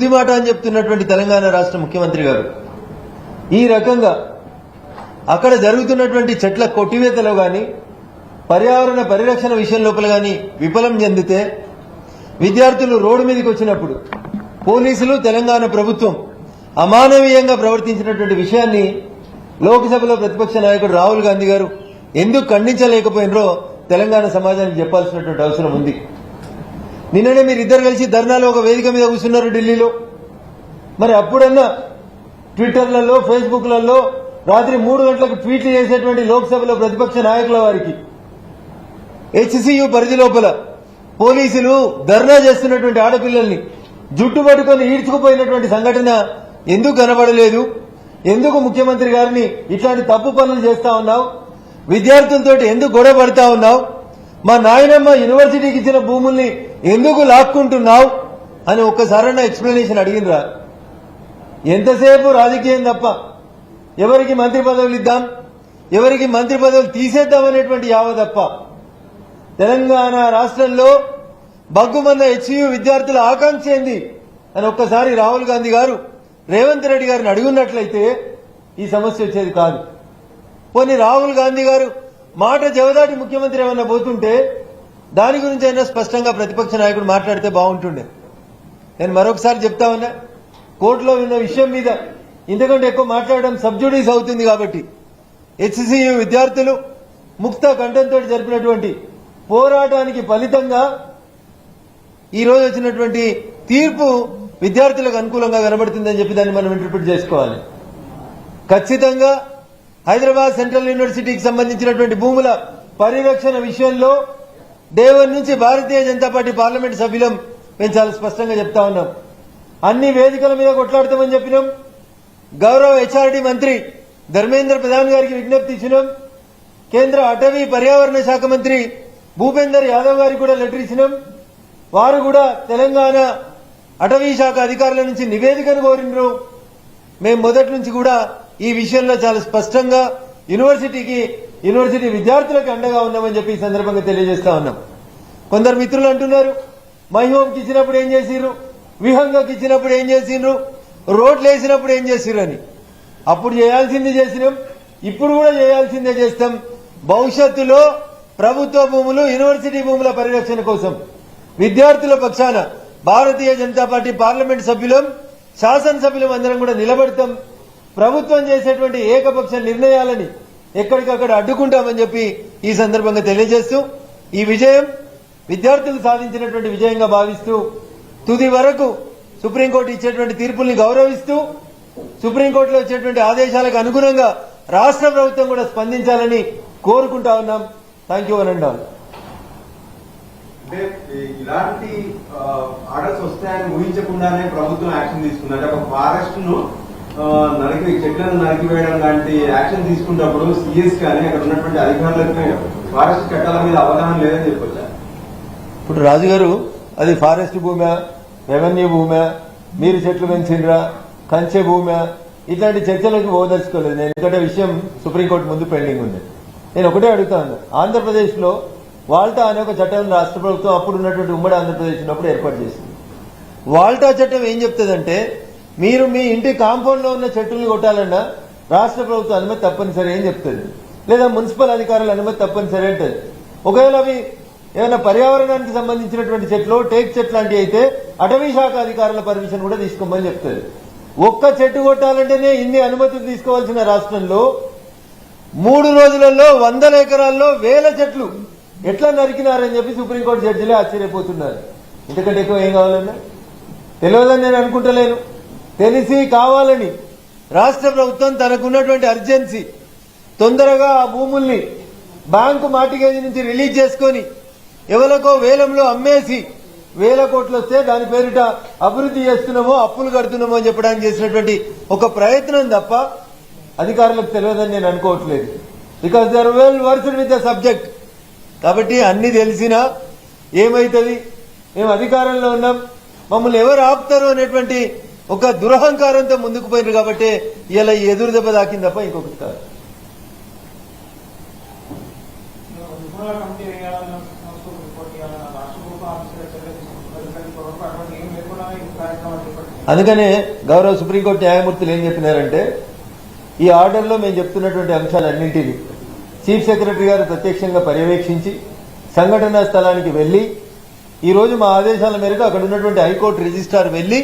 ఇది మాట అని చెప్తున్నటువంటి తెలంగాణ రాష్ట్ర ముఖ్యమంత్రి గారు ఈ రకంగా అక్కడ జరుగుతున్నటువంటి చెట్ల కొట్టివేతలో గాని పర్యావరణ పరిరక్షణ విషయం లోపల గాని విఫలం చెందితే విద్యార్థులు రోడ్డు మీదకి వచ్చినప్పుడు పోలీసులు తెలంగాణ ప్రభుత్వం అమానవీయంగా ప్రవర్తించినటువంటి విషయాన్ని లోక్సభలో ప్రతిపక్ష నాయకుడు రాహుల్ గాంధీ గారు ఎందుకు ఖండించలేకపోయినరో తెలంగాణ సమాజానికి చెప్పాల్సినటువంటి అవసరం ఉంది. నిన్ననే మీరు ఇద్దరు కలిసి ధర్నాలో ఒక వేదిక మీద కూర్చున్నారు ఢిల్లీలో. మరి అప్పుడన్నా ట్విట్టర్లలో ఫేస్బుక్లలో రాత్రి మూడు గంటలకు ట్వీట్లు చేసేటువంటి లోక్సభలో ప్రతిపక్ష నాయకుల వారికి హెచ్సియు పరిధి లోపల పోలీసులు ధర్నా చేస్తున్నటువంటి ఆడపిల్లల్ని జుట్టు పట్టుకొని ఈడ్చుకుపోయినటువంటి సంఘటన ఎందుకు కనబడలేదు? ఎందుకు ముఖ్యమంత్రి గారిని ఇట్లాంటి తప్పు పనులు చేస్తా ఉన్నావు? విద్యార్థులతో ఎందుకు గొడవ పడతా ఉన్నావు? మా నాయనమ్మ యూనివర్సిటీకి ఇచ్చిన భూముల్ని ఎందుకు లాక్కుంటున్నావు? అని ఒక్కసారన్నా ఎక్స్ప్లెనేషన్ అడిగినరా ఎంతసేపు రాజకీయం తప్ప ఎవరికి మంత్రి పదవులు ఇద్దాం? ఎవరికి మంత్రి పదవులు తీసేద్దాం అనేటువంటి యావ తప్ప. తెలంగాణ రాష్ట్రంలో బగ్గుమన్న హెచ్యు విద్యార్థుల ఆకాంక్ష ఏంది? అని ఒక్కసారి రాహుల్ గాంధీ గారు రేవంత్ రెడ్డి గారిని అడుగున్నట్లయితే ఈ సమస్య వచ్చేది కాదు. పోనీ రాహుల్ గాంధీ గారు మాట జవదాటి ముఖ్యమంత్రి ఏమైనా పోతుంటే దాని గురించి అయినా స్పష్టంగా ప్రతిపక్ష నాయకుడు మాట్లాడితే బాగుంటుండే. నేను మరొకసారి చెప్తా ఉన్నా కోర్టులో ఉన్న విషయం మీద ఇంతకంటే ఎక్కువ మాట్లాడడం సబ్జుడీస్ అవుతుంది కాబట్టి హెచ్సియు విద్యార్థులు ముక్త కంఠంతో జరిపినటువంటి పోరాటానికి ఫలితంగా ఈరోజు వచ్చినటువంటి తీర్పు విద్యార్థులకు అనుకూలంగా కనబడుతుందని చెప్పి దాన్ని మనం ఇంటర్ప్రిట్ చేసుకోవాలి. ఖచ్చితంగా హైదరాబాద్ సెంట్రల్ యూనివర్సిటీకి సంబంధించినటువంటి భూముల పరిరక్షణ విషయంలో డేవన్ నుంచి భారతీయ జనతా పార్టీ పార్లమెంట్ సభ్యులం మేము చాలా స్పష్టంగా చెప్తా ఉన్నాం. అన్ని వేదికల మీద కొట్లాడతామని చెప్పినాం. గౌరవ హెచ్ఆర్డీ మంత్రి ధర్మేంద్ర ప్రధాన్ గారికి విజ్ఞప్తి ఇచ్చినాం. కేంద్ర అటవీ పర్యావరణ శాఖ మంత్రి భూపేందర్ యాదవ్ గారికి కూడా లెటర్ ఇచ్చినాం. వారు కూడా తెలంగాణ అటవీ శాఖ అధికారుల నుంచి నివేదికను కోరినరు. మేము మొదటి నుంచి కూడా ఈ విషయంలో చాలా స్పష్టంగా యూనివర్సిటీకి యూనివర్సిటీ విద్యార్థులకు అండగా ఉన్నామని చెప్పి ఈ సందర్భంగా తెలియజేస్తా ఉన్నాం. కొందరు మిత్రులు అంటున్నారు మై ఇచ్చినప్పుడు ఏం చేసిర్రు? విహంగకి ఇచ్చినప్పుడు ఏం చేసిండ్రు రోడ్లు వేసినప్పుడు ఏం చేసిర్రు అని. అప్పుడు చేయాల్సింది చేసినాం ఇప్పుడు కూడా చేయాల్సిందే చేస్తాం. భవిష్యత్తులో ప్రభుత్వ భూములు యూనివర్సిటీ భూముల పరిరక్షణ కోసం విద్యార్థుల పక్షాన భారతీయ జనతా పార్టీ పార్లమెంట్ సభ్యులం శాసనసభ్యులం అందరం కూడా నిలబడతాం. ప్రభుత్వం చేసేటువంటి ఏకపక్ష నిర్ణయాలని ఎక్కడికక్కడ అడ్డుకుంటామని చెప్పి ఈ సందర్భంగా తెలియజేస్తూ ఈ విజయం విద్యార్థులు సాధించినటువంటి విజయంగా భావిస్తూ తుది వరకు సుప్రీంకోర్టు ఇచ్చేటువంటి తీర్పుల్ని గౌరవిస్తూ సుప్రీంకోర్టులో వచ్చేటువంటి ఆదేశాలకు అనుగుణంగా రాష్ట్ర ప్రభుత్వం కూడా స్పందించాలని కోరుకుంటా ఉన్నాం. థ్యాంక్ యూ అనండి ఆల్ అంటే ఇలాంటి ఆర్డర్స్ వస్తాయని ఊహించకుండానే ప్రభుత్వం యాక్షన్ తీసుకుంది. ఒక ఫారెస్ట్ను నరికి చెట్లను నరికివేయడం లాంటి యాక్షన్ తీసుకున్నప్పుడు సిఎస్ కానీ అక్కడ ఉన్నటువంటి అధికారులకు ఫారెస్ట్ చట్టాల మీద అవగాహన లేదని చెప్పొచ్చా? ఇప్పుడు రాజుగారు అది ఫారెస్ట్ భూమి రెవెన్యూ భూమి మీరు చెట్లు పెంచిండ్రా కంచె భూమి ఇట్లాంటి చర్చలకు పోదలుచుకోలేదు. నేను ఎందుకంటే విషయం సుప్రీంకోర్టు ముందు పెండింగ్ ఉంది. నేను ఒకటే అడుగుతాను ఆంధ్రప్రదేశ్లో వాల్టా అనే ఒక చట్టం రాష్ట్ర ప్రభుత్వం అప్పుడు ఉన్నటువంటి ఉమ్మడి ఆంధ్రప్రదేశ్ ఉన్నప్పుడు ఏర్పాటు చేసింది. వాల్టా చట్టం ఏం చెప్తుందంటే మీరు మీ ఇంటి కాంపౌండ్లో ఉన్న చెట్టుల్ని కొట్టాలన్నా రాష్ట్ర ప్రభుత్వం అనుమతి తప్పనిసరి అని చెప్తుంది. లేదా మున్సిపల్ అధికారుల అనుమతి తప్పనిసరి అంటది. ఒకవేళ అవి ఏమైనా పర్యావరణానికి సంబంధించినటువంటి చెట్లు టేక్ చెట్లు లాంటివి అయితే అటవీ శాఖ అధికారుల పర్మిషన్ కూడా తీసుకోమని చెప్తుంది. ఒక్క చెట్టు కొట్టాలంటేనే ఇన్ని అనుమతులు తీసుకోవాల్సిన రాష్ట్రంలో మూడు రోజులలో వందల ఎకరాల్లో వేల చెట్లు ఎట్లా నరికినారని చెప్పి సుప్రీంకోర్టు జడ్జిలే ఆశ్చర్యపోతున్నారు. ఇంతకంటే ఎక్కువ ఏం కావాలన్నా? తెలియదని నేను అనుకుంటలేను. తెలిసి కావాలని రాష్ట్ర ప్రభుత్వం తనకున్నటువంటి అర్జెన్సీ తొందరగా ఆ భూముల్ని బ్యాంకు మార్టిగేజ్ నుంచి రిలీజ్ చేసుకొని ఎవరికో వేలంలో అమ్మేసి వేల కోట్లు వస్తే దాని పేరిట అభివృద్ధి చేస్తున్నామో అప్పులు కడుతున్నామో అని చెప్పడానికి చేసినటువంటి ఒక ప్రయత్నం తప్ప అధికారులకు తెలియదని నేను అనుకోవట్లేదు. Because they are well versed with the subject కాబట్టి అన్ని తెలిసినా ఏమైతుంది? మేము అధికారంలో ఉన్నాం. మమ్మల్ని ఎవరు ఆపుతారు అనేటువంటి ఒక దురహంకారంతో ముందుకు పోయినారు కాబట్టి ఇలా ఎదురు దెబ్బ దాకింది తప్ప ఇంకొకటి కాదు. అందుకనే గౌరవ సుప్రీంకోర్టు న్యాయమూర్తులు ఏం చెప్పినారంటే ఈ ఆర్డర్లో మేము చెప్తున్నటువంటి అంశాలన్నింటినీ చీఫ్ సెక్రటరీ గారు ప్రత్యక్షంగా పర్యవేక్షించి సంఘటనా స్థలానికి వెళ్ళి ఈరోజు మా ఆదేశాల మేరకు అక్కడ ఉన్నటువంటి హైకోర్టు రిజిస్ట్రార్ వెళ్ళి